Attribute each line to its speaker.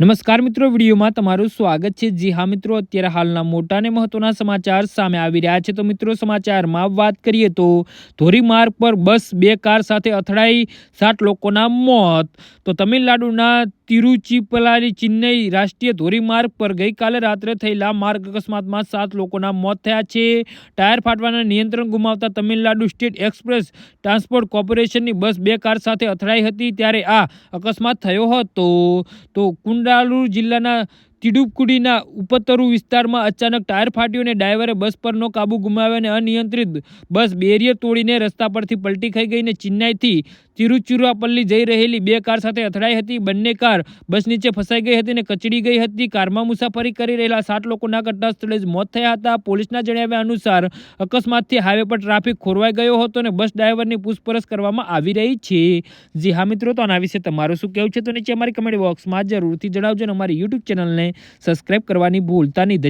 Speaker 1: નમસ્કાર મિત્રો, વિડીયોમાં તમારું સ્વાગત છે. જી હા મિત્રો, અત્યારે હાલના મોટા અને મહત્વના સમાચાર સામે આવી રહ્યા છે. તો મિત્રો, સમાચારમાં વાત કરીએ તો ધોરીમાર્ગ પર બસ, બે કાર સાથે અથડાઈ સાત લોકોના મોત. તો તમિલનાડુના તિરુચિપલાની ચેન્નઈ રાષ્ટ્રીય ધોરીમાર્ગ પર ગઈકાલે રાત્રે થયેલા માર્ગ અકસ્માતમાં સાત લોકોના મોત થયા છે. ટાયર ફાટવાના નિયંત્રણ ગુમાવતા તમિલનાડુ સ્ટેટ એક્સપ્રેસ ટ્રાન્સપોર્ટ કોર્પોરેશનની બસ, બે કાર સાથે અથડાઈ હતી. ત્યારે આ અકસ્માત થયો હતો. તો કુંડાલુર જિલ્લાના તિડુપકુડીના ઉપતરુ વિસ્તારમાં અચાનક ટાયર ફાટ્યું અને ડ્રાઈવરે બસ પરનો કાબુ ગુમાવ્યો અને અનિયંત્રિત બસ બેરિયર તોડીને રસ્તા પરથી પલટી ખાઈ ગઈ અને ચેન્નાઈથી તિરુચિરાપલ્લી જઈ રહેલી બે કાર સાથે અથડાઈ હતી. બંને કાર બસ નીચે ફસાઈ ગઈ હતી અને કચડી ગઈ હતી. કારમાં મુસાફરી કરી રહેલા સાત લોકોના ઘટનાસ્થળે જ મોત થયા હતા. પોલીસના જણાવ્યા અનુસાર, અકસ્માતથી હાઈવે પર ટ્રાફિક ખોરવાઈ ગયો હતો અને બસ ડ્રાઈવરની પૂછપરછ કરવામાં આવી રહી છે. જી હા મિત્રો, તો આના વિશે તમારું શું કહેવું છે? તો નીચે અમારી કમેન્ટ બોક્સમાં જરૂરથી જણાવજો અને અમારી યુટ્યુબ ચેનલને સબસ્ક્રાઇબ કરવાની ભૂલતા નહીં.